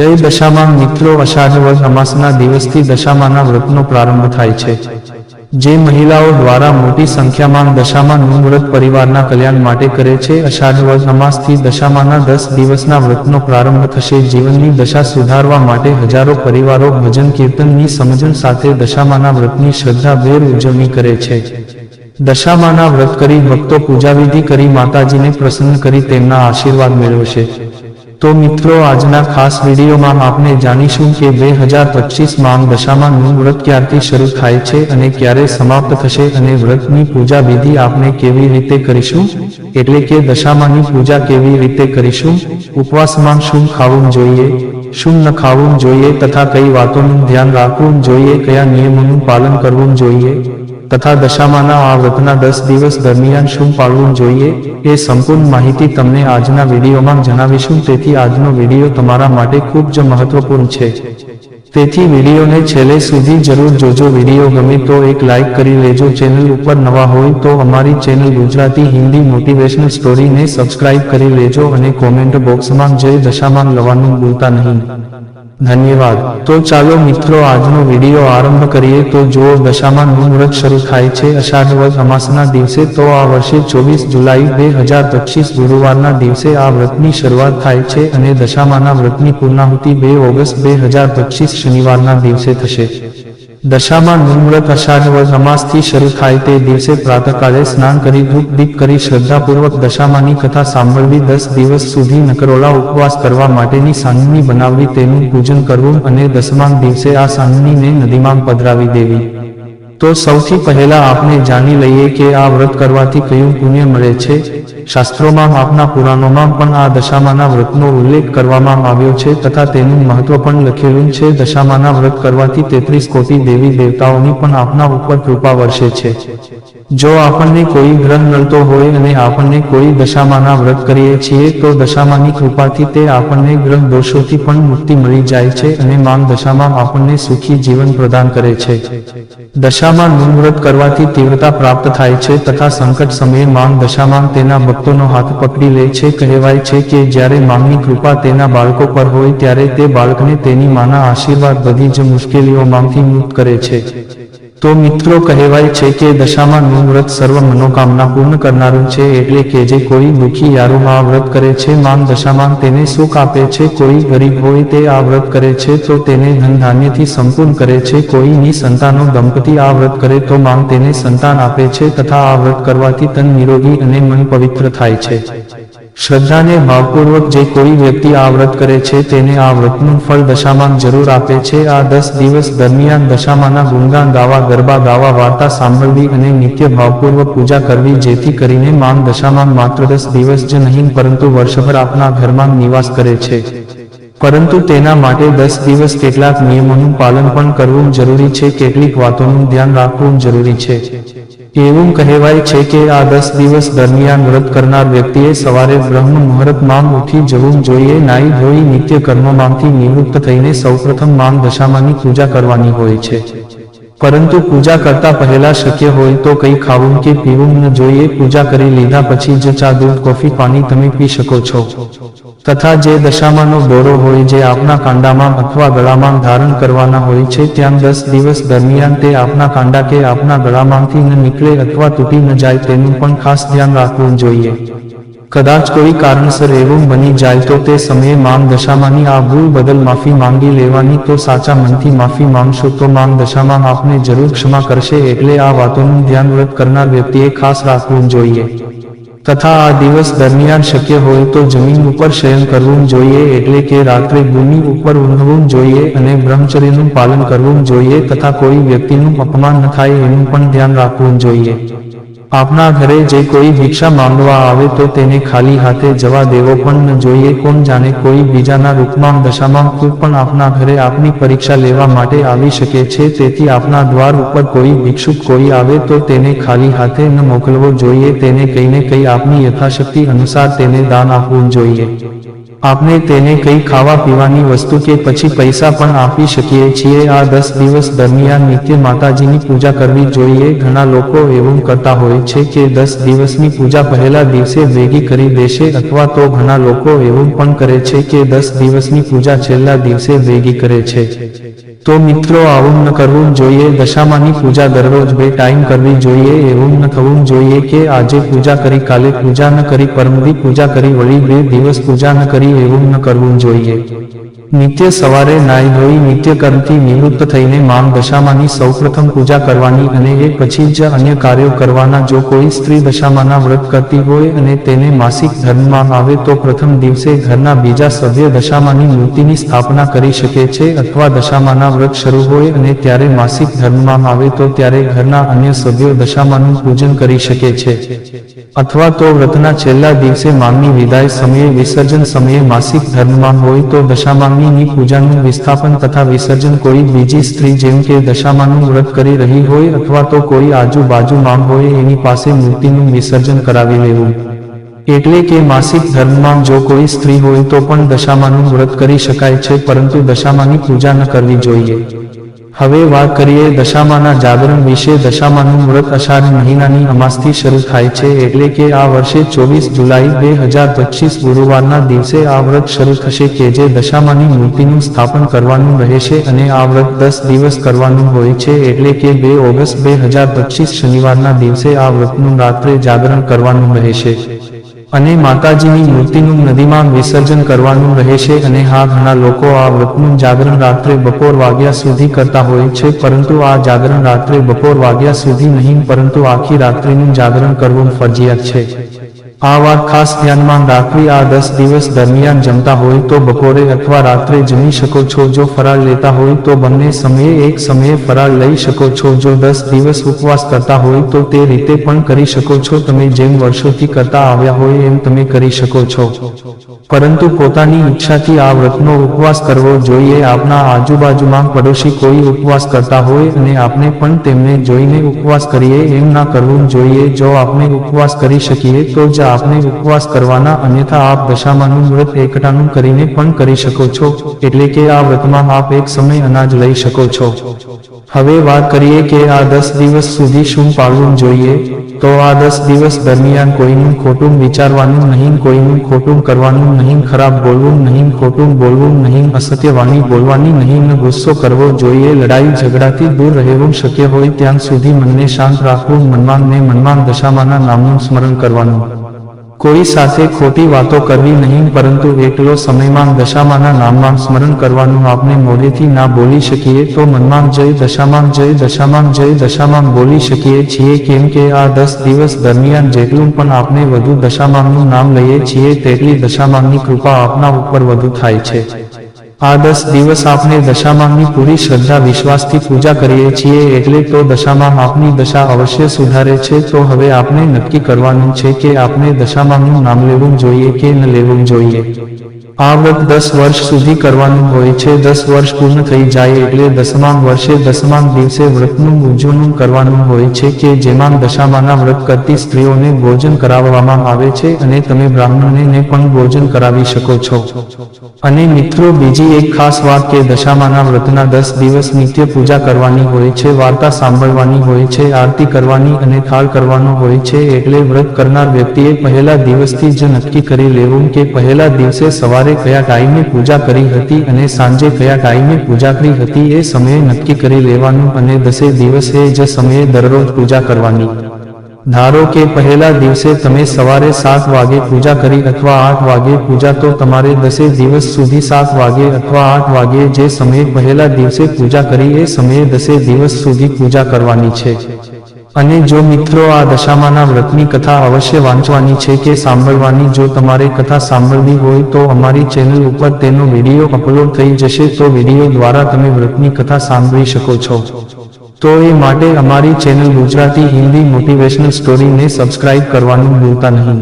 જય દશામાં મિત્રો અષાઢ વદ અમાસના દિવસથી દશામાના વ્રતનો પ્રારંભ થાય છે. જે મહિલાઓ દ્વારા મોટી સંખ્યામાં દશામાનું વ્રત પરિવારના કલ્યાણ માટે કરે છે, અષાઢ વદ અમાસથી દશામાના દસ દિવસના વ્રતનો પ્રારંભ થશે. જીવનની દશા સુધારવા માટે હજારો પરિવારો ભજન કીર્તનની સમજણ સાથે દશામાના વ્રતની શ્રદ્ધાભેર ઉજવણી કરે છે. દશામાના વ્રત કરી ભક્તો પૂજાવિધિ કરી માતાજીને પ્રસન્ન કરી તેમના આશીર્વાદ મેળવશે. તો મિત્રો, આજના ખાસ વિડીયોમાં આપણે જાણીશું કે બે હજાર પચીસ દશામાં દશામાનું વ્રત ક્યારથી શરૂ થાય છે અને ક્યારે સમાપ્ત થશે અને વ્રતની પૂજા વિધિ આપણે કેવી રીતે કરીશું? એટલે કે દશામાની પૂજા કેવી રીતે કરીશું? ઉપવાસમાં શું ખાવું જોઈએ? શું ન ખાવું જોઈએ? તથા કઈ વાતોનું ધ્યાન રાખવું જોઈએ? કયા નિયમોનું પાલન કરવું જોઈએ? તથા દશામાના આ વ્રતના દસ દિવસ દરમિયાન શું પાળવું જોઈએ એ સંપૂર્ણ માહિતી તમને આજના વિડીયોમાં જણાવીશું. તેથી આજનો વીડિયો તમારા માટે ખૂબ જ મહત્વપૂર્ણ છે. તેથી વિડીયોને છેલ્લે સુધી જરૂર જોજો. વીડિયો ગમે તો એક લાઈક કરી લેજો. ચેનલ ઉપર નવા હોય તો અમારી ચેનલ ગુજરાતી હિન્દી મોટિવેશનલ સ્ટોરીને સબસ્ક્રાઇબ કરી લેજો અને કોમેન્ટ બોક્સમાં જય દશામાન લવાનું ભૂલતા નહીં. ધન્યવાદ. તો ચાલો મિત્રો, આજનો વીડિયો આરંભ કરીએ. તો જો દશામાં નું શરૂ થાય છે. અષાઢ વર્ષ અમાસના દિવસે તો આ વર્ષે ચોવીસ જુલાઈ બે હજાર પચીસ ગુરુવારના દિવસે આ વ્રતની શરૂઆત થાય છે અને દશામાના વ્રતની પૂર્ણાહુતિ બે ઓગસ્ટ બે હજાર પચીસ શનિવારના દિવસે થશે. દશામાં નિર્મૂળ વ્રત અષાઢ અમાસથી શરૂ થાય તે દિવસે પ્રાતકાળે સ્નાન કરી ધૂપ દીપ કરી શ્રદ્ધાપૂર્વક દશામાની કથા સાંભળવી દસ દિવસ સુધી નકરોલા ઉપવાસ કરવા માટેની સાંજની બનાવવી તેનું પૂજન કરવું અને દસમાન દિવસે આ સાંજનીને નદીમાં પધરાવી દેવી. તો સૌથી પહેલા આપણે જાણી લઈએ કે આ વ્રત કરવાથી કયું પુણ્ય મળે છે. શાસ્ત્રોમાં આપના પુરાણોમાં પણ આ દશામાના વ્રતનો ઉલ્લેખ કરવામાં આવ્યો છે તથા તેનું મહત્વ પણ લખેલું છે. દશામાના વ્રત કરવાથી તેત્રીસ કોટી દેવી દેવતાઓની પણ આપના ઉપર કૃપા વર્ષે છે. જો આપણને કોઈ ગ્રહ નડતો હોય અને આપણને કોઈ દશામાના વ્રત કરીએ છીએ, તો દશામાની કૃપાથી તે આપણને ગ્રહ દોષોથી પણ મુક્તિ મળી જાય છે અને માંગ દશામાં આપણને સુખી જીવન પ્રદાન કરે છે. દશામાં નું વ્રત કરવાથી તીવ્રતા પ્રાપ્ત થાય છે તથા સંકટ સમયે માંગ દશામાં તેના ભક્તોનો હાથ પકડી લે છે. કહેવાય છે કે જ્યારે માંગની કૃપા તેના બાળકો પર હોય ત્યારે તે બાળકને તેની માના આશીર્વાદ બધી જ મુશ્કેલીઓમાંથી મુક્ત કરે છે. તો મિત્રો કહેવાય છે કે દશામાં નું વ્રત સર્વ મનોકામના પૂર્ણ કરનારું છે એટલે કે જે કોઈ દુઃખી યારોમાં વ્રત કરે છે માંગ દશામાં તેને સુખ આપે છે, કોઈ ગરીબ હોય તે આ વ્રત કરે છે, તો તેને ધન ધાન્યથી સંપૂર્ણ કરે છે, કોઈની સંતાનો દંપતી આ વ્રત કરે તો માંગ તેને સંતાન આપે છે, તથા આ વ્રત કરવાથી તન નિરોગી અને મન પવિત્ર થાય છે. શ્રદ્ધાને ભાવપૂર્વક જે કોઈ વ્યક્તિ આ વ્રત કરે છે, તેને આ વ્રતનું ફળ દશામાન જરૂર આપે છે. આ દસ દિવસ દરમિયાન દશામાના ગુણગાન ગાવા, ગરબા ગાવા, વાર્તા સાંભળવી અને નિત્ય ભાવપૂર્વક પૂજા કરવી, જેથી કરીને માન દશામાન માત્ર દસ દિવસ જ નહીં, પરંતુ વર્ષભર આપના ઘરમાં નિવાસ કરે છે. પરંતુ તેના માટે દસ દિવસ કેટલાક નિયમોનું પાલન પણ કરવું જરૂરી છે. કેટલીક વાતોનું ધ્યાન રાખવું જરૂરી છે. એવું કહેવાય છે કે આ દસ દિવસ દરમિયાન વ્રત કરનાર વ્યક્તિએ સવારે બ્રહ્મ મુહૂર્તમાં ઉઠી જવું જોઈએ નાઈ ધોઈ, નિત્ય કર્મમાંથી નિવૃત્ત થઈને સૌપ્રથમ માંગ દશામાની પૂજા કરવાની હોય છે. પરંતુ પૂજા કરતા પહેલા શક્ય હોય તો કંઈ ખાવું કે પીવું ન જોઈએ. પૂજા કરી લીધા પછી જ ચા, દૂધ, કોફી, પાણી તમે પી શકો છો. તથા જે દશામાનો દોરો હોય, જે આપના કાંડામાં અથવા ગળામાં ધારણ કરવાના હોય છે, ત્યાં દસ દિવસ દરમિયાન તે આપના કાંડા કે આપના ગળામાંથી ન નીકળે અથવા તૂટી ન જાય, તેનું પણ ખાસ ધ્યાન રાખવું જોઈએ. કદાચ કોઈ કારણસર એવું બની જાય તો તે સમયે માંગ દશામાંની આ ભૂલ બદલ માફી માંગી લેવાની તો સાચા મનથી માફી માંગશો તો માંગ દશામાં આપને જરૂર ક્ષમા કરશે, એટલે આ વાતોનું ધ્યાન વ્રત કરનાર વ્યક્તિએ ખાસ રાખવું જોઈએ. તથા આ દિવસ દરમિયાન શક્ય હોય તો જમીન ઉપર શયન કરવું જોઈએ, એટલે કે રાત્રે ભૂમિ ઉપર ઊંઘવું જોઈએ અને બ્રહ્મચર્યનું પાલન કરવું જોઈએ તથા કોઈ વ્યક્તિનું અપમાન ન થાય એનું પણ ધ્યાન રાખવું જોઈએ. આપના ઘરે જે કોઈ ભિક્ષા માંગવા આવે તો તેને ખાલી હાથે જવા દેવો, પણ ન જોઈએ કોણ જાણે કોઈ બીજાના રૂપમાં, દશામાં કોઈ પણ આપના ઘરે આપની પરીક્ષા લેવા માટે આવી શકે છે. તેથી આપના દ્વાર ઉપર કોઈ ભિક્ષુક કોઈ આવે તો તેને ખાલી હાથે ન મોકલવો જોઈએ. તેને કહીને કઈ આપની યથાશક્તિ અનુસાર તેને દાન આપવું જોઈએ. આપણે તેને કંઈ ખાવા પીવાની વસ્તુ કે પછી પૈસા પણ આપી શકીએ છીએ. આ દસ દિવસ દરમિયાન નિત્ય માતાજીની પૂજા કરવી જોઈએ. ઘણા લોકો એવું કરતા હોય છે કે દસ દિવસની પૂજા પહેલા દિવસે ભેગી કરી દેશે અથવા તો ઘણા લોકો એવું પણ કરે છે કે દસ દિવસની પૂજા છેલ્લા દિવસે ભેગી કરે છે. તો મિત્રો, આવું ન કરવું જોઈએ. દશામાની પૂજા દરરોજ બે ટાઈમ કરવી જોઈએ. એવું ન થવું જોઈએ કે આજે પૂજા કરી, કાલે પૂજા ન કરી, પરમદી પૂજા કરી, વળી બે દિવસ પૂજા ન કરી. એવું ન કરવું જોઈએ. નિત્ય સવારે નાઈ ધોઈ, નિત્ય કર્મથી નિવૃત્ત થઈને માં દશામાની સૌપ્રથમ પૂજા કરવાની અને એ પછી જ અન્ય કાર્યો કરવાના. જો કોઈ સ્ત્રી દશામાના વ્રત કરતી હોય અને તેને માસિક ધર્મમાં આવે, તો પ્રથમ દિવસે ઘરના બીજા સભ્ય દશામાની મૂર્તિની સ્થાપના કરી શકે છે અથવા દશામાના વ્રત શરૂ હોય અને ત્યારે માસિક ધર્મમાં આવે, તો ત્યારે ઘરના અન્ય સભ્યો દશામાનું પૂજન કરી શકે છે. અથવા તો વ્રતના છેલ્લા દિવસે માંગની વિદાય સમયે વિસર્જન સમયે માસિક ધર્મમાં હોય તો દશામાંગની પૂજાનું વિસ્થાપન તથા વિસર્જન કોઈ બીજી સ્ત્રી જેમ કે દશામાનું વ્રત કરી રહી હોય અથવા તો કોઈ આજુબાજુ માંગ હોય એની પાસે મૂર્તિનું વિસર્જન કરાવી લેવું. એટલે કે માસિક ધર્મમાં જો કોઈ સ્ત્રી હોય તો પણ દશામાનું વ્રત કરી શકાય છે, પરંતુ દશામાની પૂજા ન કરવી જોઈએ. હવે વાત કરીએ દશામાના જાગરણ વિશે. દશામાનું વ્રત અષાઢ મહિનાની અમાસથી શરૂ થાય છે એટલે કે આ વર્ષે ચોવીસ જુલાઈ બે હજાર પચીસ ગુરુવારના દિવસે આ વ્રત શરૂ થશે કે જે દશામાની મૂર્તિનું સ્થાપન કરવાનું રહેશે અને આ વ્રત દસ દિવસ કરવાનું હોય છે એટલે કે બે ઓગસ્ટ બે હજાર પચીસ શનિવારના દિવસે આ વ્રતનું રાત્રે જાગરણ કરવાનું રહેશે. અને માતાજીની મૂર્તિનું નદીમાં વિસર્જન કરવાનું રહે છે અને હા, ઘણા લોકો આ વ્રતનું જાગરણ રાત્રે બપોર વાગ્યા સુધી કરતા હોય છે, પરંતુ આ જાગરણ રાત્રે બપોર વાગ્યા સુધી નહીં, પરંતુ આખી રાત્રિનું જાગરણ કરવું ફરજિયાત છે. આ વાત ખાસ ધ્યાનમાં રાખવી આ દસ દિવસ દરમિયાન જમતા હોય તો બપોરે અથવા રાત્રે જમી શકો છો. જો ફરાળ લેતા હોય તો બંને સમયે એક સમયે ફરાળ લઈ શકો છો. જો દસ દિવસ ઉપવાસ કરતા હોય તો તે રીતે પણ કરી શકો છો. તમે જેમ વર્ષોથી કરતા આવ્યા હોય એમ તમે કરી શકો છો. પરંતુ પોતાની ઈચ્છાથી આ વ્રતનો ઉપવાસ કરવો જોઈએ. આપના આજુબાજુમાં પડોશી કોઈ ઉપવાસ કરતા હોય અને આપણે પણ તેમને જોઈને ઉપવાસ કરીએ એમ ના કરવું જોઈએ. જો આપણે ઉપવાસ કરી શકીએ તો જ આપણે ઉપવાસ કરવાના અન્યથા આપ દશામાનું વ્રત એકટાનું કરીને પણ કરી શકો છો, એટલે કે આ વ્રતમાં આપ એક સમય અનાજ લઈ શકો છો. હવે વાત કરીએ કે આ દસ દિવસ સુધી શું પાળવું જોઈએ, તો આ દસ દિવસ દરમિયાન કોઈનું ખોટું વિચારવાનું નહીં, કોઈનું ખોટું કરવાનું નહીં, ખરાબ બોલવું નહીં, ખોટું બોલવું નહીં અસત્ય વાણી બોલવાની નહીં ગુસ્સો કરવો જોઈએ, લડાઈ ઝઘડાથી દૂર રહેવું શક્ય હોય ત્યાં સુધી મનને શાંત રાખવું, મનમાં ને મનમાં દશામાના નામનું સ્મરણ કરવાનું. કોઈ સાથે ખોટી વાતો કરવી નહીં, પરંતુ એકલો સમયમાં દશામાના નામમાં સ્મરણ કરવાનું આપણે મોઢેથી ના બોલી શકીએ, તો મનમાં જય દશામાં જય દશામાં જય દશામાં બોલી શકીએ છીએ, કેમ કે આ દસ દિવસ દરમિયાન જેટલું પણ આપણે વધુ દશામાનનું નામ લઈએ છીએ, તેટલી દશામાનની કૃપા આપના ઉપર વધુ થાય છે. આ દસ દિવસ આપણે દશામાની પૂરી શ્રદ્ધા, વિશ્વાસથી પૂજા કરીએ છીએ, એટલે તો દશામાં આપની દશા અવશ્ય સુધારે છે, તો હવે આપણે નક્કી કરવાનું છે કે આપણે દશામાનું નામ લેવું જોઈએ કે ન લેવું જોઈએ. આ વ્રત દસ વર્ષ સુધી કરવાનું હોય છે, દસ વર્ષ પૂર્ણ થઈ જાય એટલે દસમામ વર્ષે દસમામ દિવસે વ્રતનું ઉજવણું કરવાનું હોય છે કે જેમાં દશામાના વ્રત કરતી સ્ત્રીઓને ભોજન કરાવવામાં આવે છે અને તમે બ્રાહ્મણને પણ ભોજન કરાવી શકો છો. અને મિત્રો, બીજી એક ખાસ વાત કે દશામાના વ્રતના દસ દિવસ નિત્ય પૂજા કરવાની હોય છે, વાર્તા સાંભળવાની હોય છે, આરતી કરવાની અને થાળ કરવાનો હોય છે, એટલે વ્રત કરનાર વ્યક્તિએ પહેલા દિવસથી જ નક્કી કરી લેવું કે પહેલા દિવસે સવારે કયા ટાઈમે પૂજા કરી હતી અને સાંજે કયા ટાઈમે પૂજા કરી હતી એ સમયે નક્કી કરી લેવાનું અને દસે દિવસે જ સમયે દરરોજ પૂજા કરવાની. ધારો કે પહેલા દિવસે તમે સવારે સાત વાગે પૂજા કરી અથવા આઠ વાગે પૂજા, તો તમારે દસે દિવસ સુધી સાત વાગે અથવા આઠ વાગે જે સમયે પહેલા દિવસે પૂજા કરી, એ સમયે દસે દિવસ સુધી પૂજા કરવાની છે. અને જો મિત્રો આ દશામાના વ્રતની કથા અવશ્ય વાંચવાની છે કે સાંભળવાની, જો તમારે કથા સાંભળવી હોય, તો અમારી ચેનલ ઉપર તેનો વીડિયો અપલોડ થઈ જશે, તો વીડિયો દ્વારા તમે વ્રતની કથા સાંભળી શકો છો. તો એ માટે અમારી ચેનલ ગુજરાતી હિન્દી મોટિવેશનલ સ્ટોરીને સબસ્ક્રાઇબ કરવાનું ભૂલતા નહીં.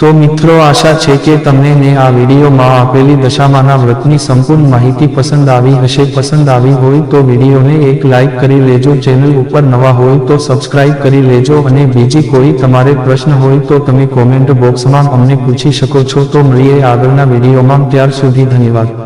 તો મિત્રો, આશા છે કે તમને ને આ વિડીયોમાં આપેલી દશામાના વ્રતની સંપૂર્ણ માહિતી પસંદ આવી હશે. પસંદ આવી હોય તો વિડીયોને એક લાઈક કરી લેજો. ચેનલ ઉપર નવા હોય તો સબસ્ક્રાઇબ કરી લેજો અને બીજી કોઈ તમારે પ્રશ્ન હોય તો તમે કોમેન્ટ બોક્સમાં અમને પૂછી શકો છો. તો મળીએ આગળના વિડીયોમાં ત્યાર સુધી ધન્યવાદ.